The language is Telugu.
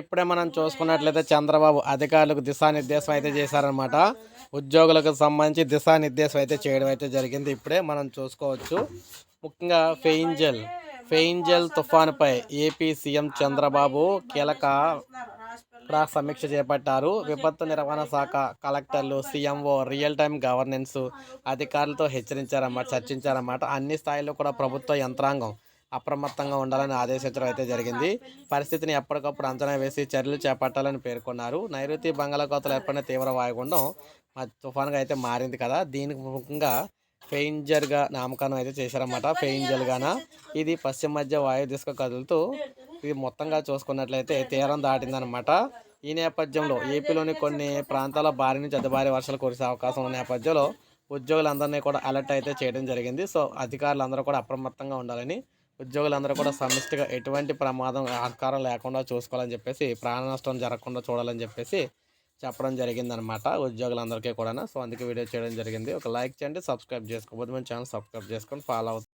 ఇప్పుడే మనం చూసుకున్నట్లయితే చంద్రబాబు అధికారులకు దిశానిర్దేశం అయితే చేశారనమాట ఉద్యోగులకు సంబంధించి దిశానిర్దేశం అయితే చేయడం అయితే జరిగింది. ఇప్పుడే మనం చూసుకోవచ్చు. ముఖ్యంగా ఫెయింజల్ ఫెయింజల్ తుఫానుపై ఏపీ సీఎం చంద్రబాబు కీలక కూడా సమీక్ష చేపట్టారు. విపత్తు నిర్వహణ శాఖ కలెక్టర్లు సీఎంఓ రియల్ టైం గవర్నెన్స్ అధికారులతో హెచ్చరించారన్నమాట చర్చించారన్నమాట. అన్ని స్థాయిల్లో కూడా ప్రభుత్వ యంత్రాంగం అప్రమత్తంగా ఉండాలని ఆదేశించడం అయితే జరిగింది. పరిస్థితిని ఎప్పటికప్పుడు అంచనా వేసి చర్యలు చేపట్టాలని పేర్కొన్నారు. నైరుతి బంగాళాఖాతంలో ఏర్పడిన తీవ్ర వాయుగుండం తుఫాన్గా అయితే మారింది కదా. దీనికి ముఖ్యంగా ఫెయింజర్గా నామకరణం అయితే చేశారన్నమాట. ఫెయింజల్గాన ఇది పశ్చిమ మధ్య వాయు దిశకు కదులుతూ ఇది మొత్తంగా చూసుకున్నట్లయితే తీరం దాటిందనమాట ఈ నేపథ్యంలో ఏపీలోని కొన్ని ప్రాంతాల భారీ నుంచి అతి భారీ వర్షాలు కురిసే అవకాశం ఉన్న నేపథ్యంలో ఉద్యోగులందరినీ కూడా అలర్ట్ అయితే చేయడం జరిగింది. సో అధికారులందరూ కూడా అప్రమత్తంగా ఉండాలని ఉద్యోగులందరూ కూడా సమిష్టిగా ఎటువంటి ప్రమాదం ఆకారం లేకుండా చూసుకోవాలని చెప్పేసి ప్రాణ నష్టం జరగకుండా చూడాలని చెప్పేసి చెప్పడం జరిగిందనమాట ఉద్యోగులందరికీ కూడా సో అందుకే వీడియో చేయడం జరిగింది. ఒక లైక్ చేయండి సబ్స్క్రైబ్ చేసుకోకపోతే మన ఛానల్ సబ్స్క్రైబ్ చేసుకొని ఫాలో అవుతుంది